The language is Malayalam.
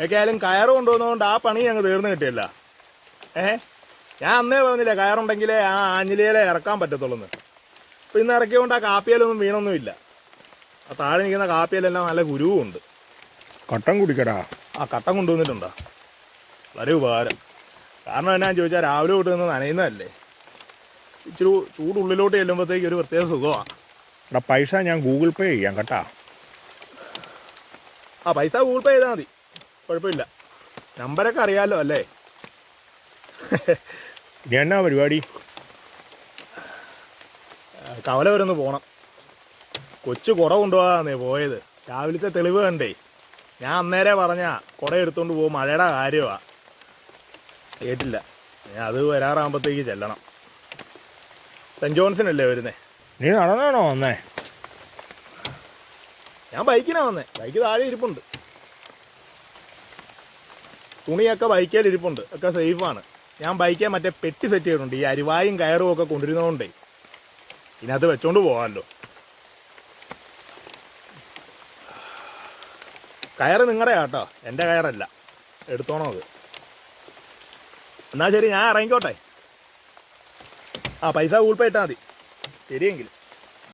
ഏക്കായാലും കയറ് കൊണ്ടുവന്നതുകൊണ്ട് ആ പണി ഞങ്ങൾ തീർന്നു കിട്ടിയല്ല. ഏ? ഞാൻ അന്നേ പറഞ്ഞില്ലേ കയറുണ്ടെങ്കിലേ ആ ആഞ്ഞിലയിലെ ഇറക്കാൻ പറ്റത്തുള്ളൂ അപ്പം ഇന്ന് ഇറക്കിയോണ്ട് ആ കാപ്പിയിലൊന്നും വീണൊന്നുമില്ല. ആ താഴെ നിൽക്കുന്ന കാപ്പിയിലെല്ലാം നല്ല ഗുരുവും ഉണ്ട് കട്ടൻ കുടിക്കടാ. ആ കട്ടൻ കൊണ്ടുവന്നിട്ടുണ്ടോ? വളരെ ഉപകാരം. കാരണം എന്നാ ചോദിച്ചാൽ രാവിലെ തൊട്ട് നിന്ന് നനയുന്നതല്ലേ. ഇച്ചിരി ചൂടുള്ളിലോട്ട് ചെല്ലുമ്പോഴത്തേക്ക് ഒരു പ്രത്യേക സുഖമാണ് എടാ പൈസ ഞാൻ ഗൂഗിൾ പേ ചെയ്യാം കേട്ടാ. ആ പൈസ ഗൂഗിൾ പേ ചെയ്താൽ മതി. കുഴപ്പമില്ല. നമ്പരൊക്കെ അറിയാമല്ലോ അല്ലേ? എന്നാ പരിപാടി? കവല വരെ ഒന്ന് പോണം. കൊച്ചു കുട കൊണ്ടുപോകാന്നേ പോയത്. രാവിലത്തെ തെളിവ് കണ്ടേ. ഞാൻ അന്നേരെ പറഞ്ഞ കുട എടുത്തോണ്ട് പോകും. മഴയുടെ കാര്യമാ കേട്ടില്ല. ഞാൻ അത് വരാറാകുമ്പോഴത്തേക്ക് ചെല്ലണം. സെന്റ് ജോൺസിനല്ലേ വരുന്നേ? നീ നടന്നാണോ വന്നേ? ഞാൻ ബൈക്കിനാ വന്നേ. ബൈക്ക് താഴെ ഇരിപ്പുണ്ട്. തുണിയൊക്കെ ബൈക്കേൽ ഇരിപ്പുണ്ട്. ഒക്കെ സേഫാണ് ഞാൻ ബൈക്കേ മറ്റേ പെട്ടി സെറ്റ് ചെയ്തിട്ടുണ്ട്. ഈ അരിവായും കയറും ഒക്കെ കൊണ്ടിരുന്നതുകൊണ്ടേ ഇതിനകത്ത് വെച്ചോണ്ട് പോകാമല്ലോ കയറ് നിങ്ങളുടെ കേട്ടോ എന്റെ കയറല്ല. എടുത്തോണോ അത്. എന്നാൽ ശരി ഞാൻ ഇറങ്ങിക്കോട്ടെ. ആ പൈസ ഗൂഗിൾ പേ ഇട്ടാൽ മതി. ശരിയെങ്കിൽ.